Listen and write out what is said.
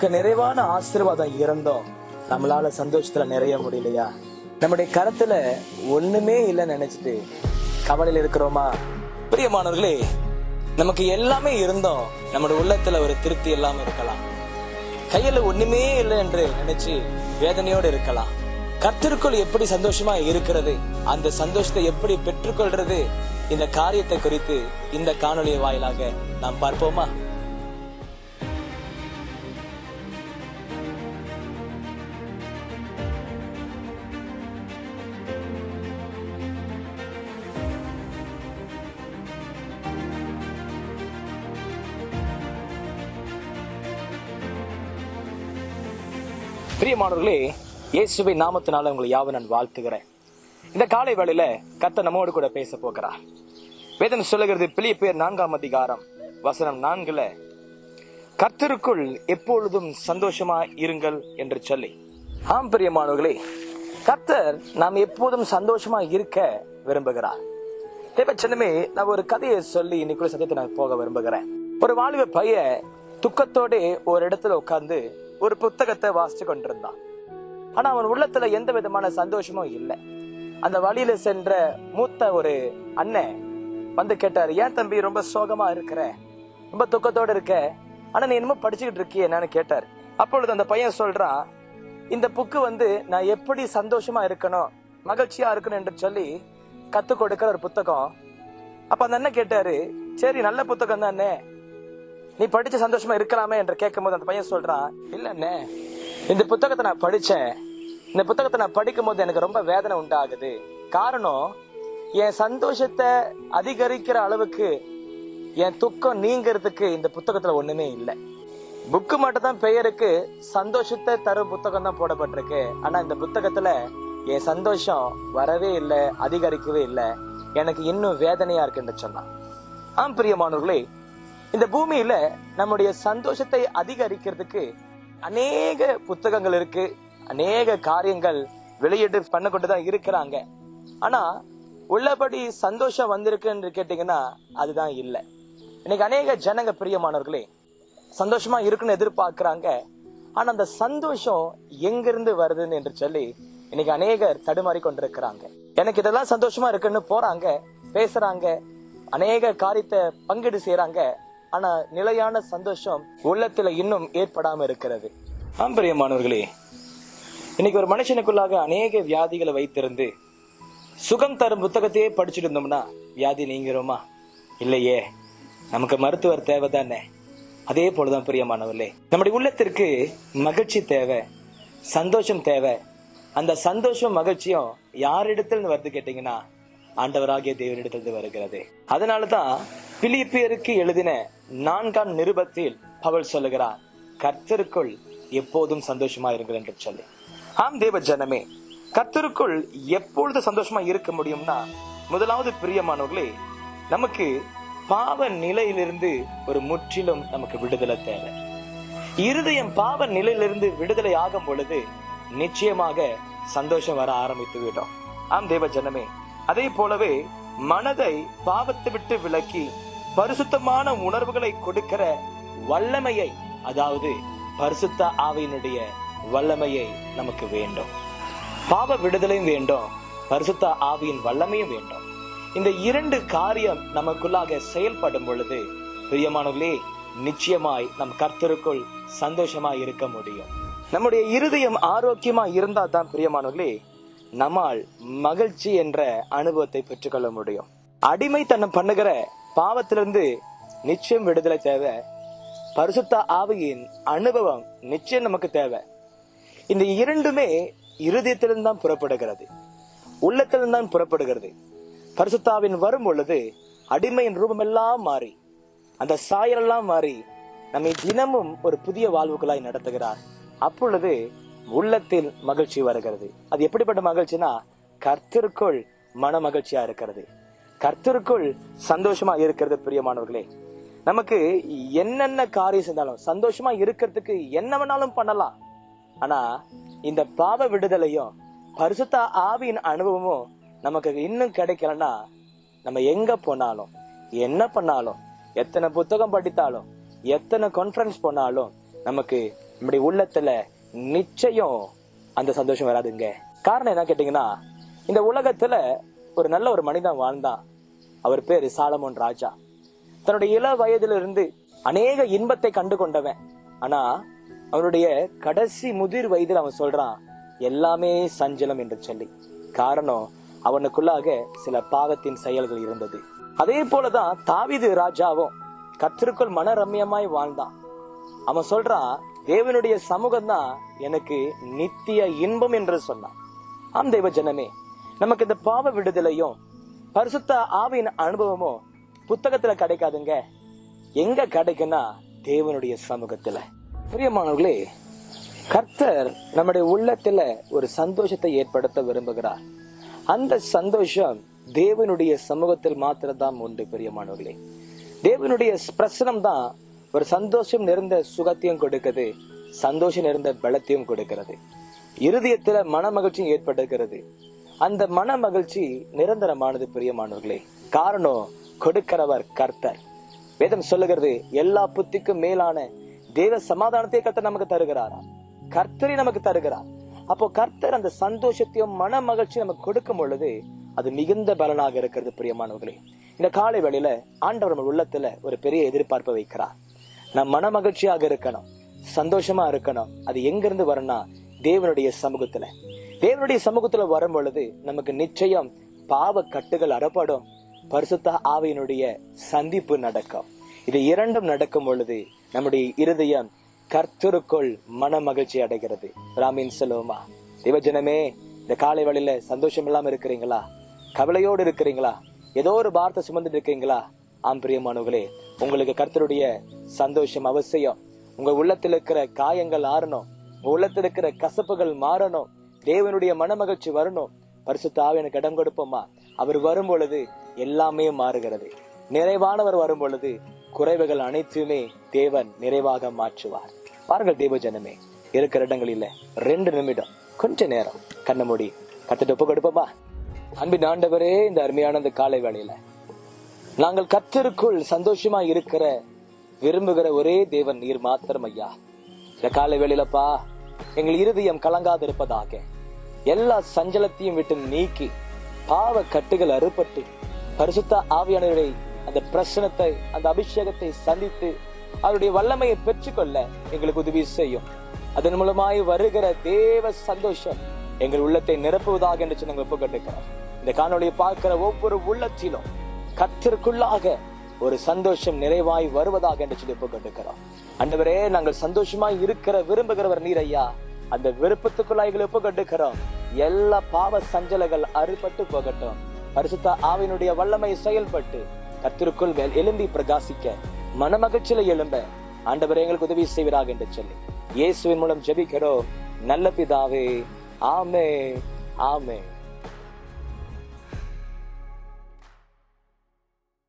நமக்கு நிறைவான ஆசீர்வாதம் இருந்தோம். நம்மளால சந்தோஷத்துல நிறைய முடியலையா? நம்முடைய கரத்துல ஒண்ணுமே இல்லைன்னு நினைச்சிட்டு கவலையில இருக்கிறோமா? பிரியமானவர்களே நமக்கு எல்லாமே இருந்தோம். நம்முடைய உள்ளத்துல ஒரு திருப்தி இல்லாம இருக்கலாம். கையில ஒண்ணுமே இல்லை என்று நினைச்சு வேதனையோடு இருக்கலாம். கர்த்தருக்குள் எப்படி சந்தோஷமா இருக்கிறது? அந்த சந்தோஷத்தை எப்படி பெற்றுக்கொள்றது? இந்த காரியத்தை குறித்து இந்த காணொளி வாயிலாக நாம் பார்ப்போமா? பிரியமானவர்களே இயேசுவை நாமத்தினால உங்களை யாவை நான் வாழ்த்துகிறேன். இந்த காலை வேளையில கத்த நம்மோடு கூட பேச போகிறார். வேதம் சொல்லுகிறது பிளிய பேர் நான்காம் அதிகாரம் வசனம் நான்குல கர்த்தருக்குள் எப்பொழுதும் சந்தோஷமா இருங்கள் என்று சொல்லி. ஆம் பிரியமானவர்களே கர்த்தர் நாம் எப்போதும் சந்தோஷமா இருக்க விரும்புகிறார். தேவச்சனமே நான் ஒரு கதையை சொல்லி இன்னைக்குள்ள சத்தியத்தை நான் போக விரும்புகிறேன். ஒரு வாலிப பையன் துக்கத்தோட ஒரு இடத்துல உட்கார்ந்து ஒரு புத்தகத்தை வாசிச்சு கொண்டிருந்தான். ஆனா அவன் உள்ளத்துல எந்த விதமான சந்தோஷமும் இல்லை. அந்த வழியில சென்ற மூத்த ஒரு அண்ணன் வந்து கேட்டாரு ஏன் தம்பி ரொம்ப சோகமா இருக்கிற? ரொம்ப துக்கத்தோட இருக்க? ஆனா நீ என்னமோ படிச்சுக்கிட்டு இருக்கியே என்னன்னு கேட்டார். அப்பொழுது அந்த பையன் சொல்றான் இந்த புக்கு வந்து நான் எப்படி சந்தோஷமா இருக்கணும் மகிழ்ச்சியா இருக்கணும் என்று சொல்லி கத்து கொடுக்கிற ஒரு புத்தகம். அப்ப அந்த அண்ணன் கேட்டாரு சரி நல்ல புத்தகம் தானே நீ படிச்சு சந்தோஷமா இருக்கலாமே என்று கேட்கும் போது அந்த பையன் சொல்றான் இல்லண்ணே இந்த புத்தகத்தை நான் படிச்சேன். இந்த புத்தகத்தை நான் படிக்கும் போது எனக்கு ரொம்ப வேதனை உண்டாகுது. காரணம் என் சந்தோஷத்தை அதிகரிக்கிற அளவுக்கு என் துக்கம் நீங்கிறதுக்கு இந்த புத்தகத்துல ஒண்ணுமே இல்லை. புக்கு மட்டும் தான் பெயருக்கு சந்தோஷத்தை தரும் புத்தகம் தான் போடப்பட்டிருக்கு. ஆனா இந்த புத்தகத்துல என் சந்தோஷம் வரவே இல்லை அதிகரிக்கவே இல்லை. எனக்கு இன்னும் வேதனையா இருக்குன்னு சொன்னான். ஆம் பிரியமானவர்களே இந்த பூமியில நம்முடைய சந்தோஷத்தை அதிகரிக்கிறதுக்கு அநேக புத்தகங்கள் இருக்கு. அநேக காரியங்கள் வெளியீடு பண்ண கொண்டுதான் இருக்கிறாங்க. ஆனா உள்ளபடி சந்தோஷம் வந்திருக்குன்னு கேட்டீங்கன்னா அதுதான் இல்லை. இன்னைக்கு அநேக ஜனங்க பிரியமானவர்களே சந்தோஷமா இருக்குன்னு எதிர்பார்க்கிறாங்க. ஆனா அந்த சந்தோஷம் எங்கிருந்து வருதுன்னு என்று சொல்லி இன்னைக்கு அநேகர் தடுமாறி கொண்டிருக்கிறாங்க. எனக்கு இதெல்லாம் சந்தோஷமா இருக்குன்னு போறாங்க பேசுறாங்க அநேக காரியத்தை பங்கீடு செய்யறாங்க ஆனா நிலையான சந்தோஷம் உள்ளத்துல இன்னும் ஏற்படாம இருக்கிறது. ஆம் பிரியமானவர்களே. இன்னைக்கு ஒரு மனுஷனுக்குள்ளாக அநேக வியாதிகளை வைத்திருந்து சுகம் தரும் புத்தகத்தையே படிச்சுட்டு இருந்தோம்னா வியாதி நீங்கிறோமா இல்லையே. நமக்கு மருத்துவர் தேவை தானே அதே போலதான் பிரியமானவர்களே. நம்முடைய உள்ளத்திற்கு மகிழ்ச்சி தேவை சந்தோஷம் தேவை. அந்த சந்தோஷம் மகிழ்ச்சியும் யாரிடத்தில் வருது கேட்டீங்கன்னா ஆண்டவராகிய தேவனிடத்திலிருந்து வருகிறது. அதனாலதான் பிலிப்பியருக்கு எழுதின நான்காம் நிருபத்தில் பவல் சொல்லுகிறார் கர்த்தருக்குள் எப்போதும் சந்தோஷமா இருங்கள் என்று சொல்லி. ஆம் தேவ ஜனமே கர்த்தருக்குள் எப்பொழுது சந்தோஷமா இருக்க முடியும்னா முதலாவது பிரியமானவர்களே நமக்கு பாவ நிலையிலிருந்து ஒரு முற்றிலும் நமக்கு விடுதலை தேவை. இருதயம் பாவ நிலையிலிருந்து விடுதலை ஆகும் பொழுது நிச்சயமாக சந்தோஷம் வர ஆரம்பித்து விடும். ஆம் தேவ ஜனமே அதே போலவே மனதை பாவத்தை விட்டு விலக்கி பரிசுத்தமான உணர்வுகளை கொடுக்கிற வல்லமையை அதாவது பரிசுத்த ஆவியினுடைய வல்லமையை நமக்கு வேண்டும். பாவ விடுதலையும் வேண்டும் பரிசுத்த ஆவியின் வல்லமையும் வேண்டும். இந்த இரண்டு காரியம் நமக்குள்ளாக செயல்படும் பொழுது பிரியமானவர்களே நிச்சயமாய் நம் கர்த்தருக்குள் சந்தோஷமாய் இருக்க முடியும். நம்முடைய இருதயம் ஆரோக்கியமா இருந்தா தான் பிரியமானவர்களே நம்மால் மகிழ்ச்சி என்ற அனுபவத்தை பெற்றுக்கொள்ள முடியும். அடிமைத்தனம் பண்ணுகிற பாவத்திலிருந்து நிச்சயம் விடுதலை தேவை. பரிசுத்த ஆவியின் அனுபவம் நிச்சயம் நமக்கு தேவை. இந்த இரண்டுமே இருதயத்திலிருந்து தான் புறப்படுகிறது. உள்ளத்திலிருந்து தான் புறப்படுகிறது. பரிசுத்தாவின் வரும் பொழுது அடிமையின் ரூபமெல்லாம் மாறி அந்த சாயலெல்லாம் மாறி நம்மை தினமும் ஒரு புதிய வாழ்வுகளாய் நடத்துகிறார். அப்பொழுது உள்ளத்தில் மகிழ்ச்சி வருகிறது. அது எப்படிப்பட்ட மகிழ்ச்சினா கர்த்தருக்குள் மன மகிழ்ச்சியா இருக்கிறது. கர்த்தருக்குள் சந்தோஷமா இருக்கிறது பிரியமானவர்களே நமக்கு என்னென்ன காரியம் செஞ்சாலும் சந்தோஷமா இருக்கிறதுக்கு என்ன வேணாலும் பண்ணலாம். ஆனா இந்த பாவ விடுதலையும் பரிசுத்த ஆவியின் அனுபவமும் நமக்கு இன்னும் கிடைக்கலன்னா நம்ம எங்க போனாலும் என்ன பண்ணாலும் எத்தனை புத்தகம் படித்தாலும் எத்தனை கான்ஃபரன்ஸ் போனாலும் நமக்கு நம்முடைய உள்ளத்துல நிச்சயம் அந்த சந்தோஷம் வராதுங்க. காரணம் என்ன கேட்டீங்கன்னா இந்த உலகத்துல ஒரு நல்ல ஒரு மனிதன் வாழ்ந்தான். அவர் பேரு சாலமோன் ராஜா. தன்னுடைய இள வயதிலிருந்து அநேக இன்பத்தை கண்டு கொண்டவன் ஆனா அவனுடைய கடைசி முதிர் வயதில் அவன் சொல்றான் எல்லாமே சஞ்சலம் என்று சொல்லி. காரணம் அவனுக்குள்ளாக சில பாவத்தின் செயல்கள் இருந்தது. அதே போலதான் தாவிது ராஜாவும் கத்திற்குள் மன ரம்யமாய் வாழ்ந்தான். அவன் சொல்றான் தேவனுடைய சமூகம் தான் எனக்கு நித்திய இன்பம் என்று சொன்னான். ஆம் தெய்வ ஜனமே நமக்கு இந்த பாவ விடுதலையும் பரிசுத்த ஆவியின் அனுபவமும் புத்தகத்துல கிடைக்காதுங்க. எங்க கிடைக்குன்னா தேவனுடைய சமூகத்துல. பிரியமானவர்களே கர்த்தர் நம்முடைய உள்ளத்துல ஒரு சந்தோஷத்தை ஏற்படுத்த விரும்புகிறார். அந்த சந்தோஷம் தேவனுடைய சமூகத்தில் மாத்திரம்தான் உண்டு பிரியமானவர்களே. தேவனுடைய பிரசனம் தான் ஒரு சந்தோஷம் நிறைந்த சுகத்தையும் கொடுக்குது சந்தோஷம் நிறைந்த பலத்தையும் கொடுக்கிறது. இருதயத்துல மன மகிழ்ச்சியும் ஏற்படுகிறது. அந்த மன மகிழ்ச்சி நிரந்தரமானது பிரியமானவர்களே. காரணம் கொடுக்கிறவர் கர்த்தர். வேதம் சொல்லுகிறது எல்லா புத்திக்கும் மேலான தேவ சமாதானத்தை கர்த்தர் நமக்கு தருகிறாரா? கர்த்தரை நமக்கு தருகிறார். அப்போ கர்த்தர் அந்த சந்தோஷத்தையும் மன மகிழ்ச்சி நமக்கு கொடுக்கும் பொழுது அது மிகுந்த பலனாக இருக்கிறது பிரியமானவர்களே. இந்த காலை வேளையில ஆண்டவர் நம்ம உள்ளத்துல ஒரு பெரிய எதிர்பார்ப்பை வைக்கிறார். நம் மன மகிழ்ச்சியாக இருக்கணும் சந்தோஷமா இருக்கணும். அது எங்கிருந்து வரணும்னா தேவனுடைய சமூகத்துல. தேவனுடைய சமூகத்துல வரும் பொழுது நமக்கு நிச்சயம் பாவ கட்டுகள் அறப்படும். பரிசுத்த ஆவியினுடைய சந்திப்பு நடக்கும். இது இரண்டும் நடக்கும் பொழுது நம்முடைய இருதயம் கர்த்தருக்குள் மன மகிழ்ச்சி அடைகிறது. ராமின் செலோமா. தேவஜனமே இந்த காலை வழியில சந்தோஷம் இல்லாம இருக்கிறீங்களா? கவலையோடு இருக்கிறீங்களா? ஏதோ ஒரு வார்த்தை சுமந்துட்டு இருக்கீங்களா? ஆம் பிரியமானவர்களே உங்களுக்கு கர்த்தருடைய சந்தோஷம் அவசியம். உங்க உள்ளத்தில் இருக்கிற காயங்கள் ஆறணும். உங்க உள்ளத்தில் இருக்கிற கசப்புகள் மாறணும். தேவனுடைய மனமகிழ்ச்சி வரணும். பரிசுத்தாவை எனக்கு இடம் கொடுப்போமா? அவர் வரும் பொழுது எல்லாமே மாறுகிறது. நிறைவானவர் வரும் பொழுது குறைவுகள் அனைத்துமே தேவன் நிறைவாக மாற்றுவார். பாருங்கள் தேவ ஜனமே இருக்கிற இடங்களில் ரெண்டு நிமிடம் கொஞ்ச நேரம் கண்ண மூடி கத்துட்டு ஒப்பு கொடுப்போமா? அன்பின் ஆண்டவரே இந்த அருமையான இந்த காலை வேளையில நாங்கள் கத்தருக்குள் சந்தோஷமா இருக்கிற விரும்புகிற ஒரே தேவன் நீர் மாத்திரம் ஐயா இந்த காலை வேளையிலப்பா எங்கள் இருதயம் கலங்காது இருப்பதாக எல்லா சஞ்சலத்தையும் விட்டு நீக்கி பாவ கட்டுகள் அறுபட்டு பரிசுத்த ஆவியானவரை அந்த பிரசனத்தை அந்த அபிஷேகத்தை சந்தித்து அவருடைய வல்லமையை பெற்றுக்கொள்ள எங்களுக்கு உதவி செய்யும். அதன் மூலமாய் வருகிற தேவ சந்தோஷம் எங்கள் உள்ளத்தை நிரப்புவதாக என்று நாங்கள் ஒப்புக்கொண்டிருக்கிறோம். இந்த காணொலியை பார்க்கிற ஒவ்வொரு உள்ளத்திலும் கத்திற்குள்ளாக ஒரு சந்தோஷம் நிறைவாய் வருவதாக என்று சொல்லி ஒப்புக்கொண்டிருக்கிறோம். அண்டவரே நாங்கள் சந்தோஷமாய் இருக்கிற விரும்புகிறவர் நீர் ஐயா. அந்த விருப்பத்துக்குள்ளாய் எங்களை ஒப்புக்கொண்டிருக்கிறோம் எல்லா பாவ சஞ்சலங்கள் அறுபட்டு போகட்டும். பரிசுத்த ஆவினுடைய வல்லமை செயல்பட்டு கத்திற்குள் மேல் எலும்பி பிரகாசிக்க மனமகிழ்ச்சியில எழும்ப ஆண்டவர் எங்களுக்கு உதவி செய்வராக என்று சொல்லி இயேசுவின் மூலம் ஜெபிக்கிறோம். நல்ல பிதாவே ஆமே ஆமே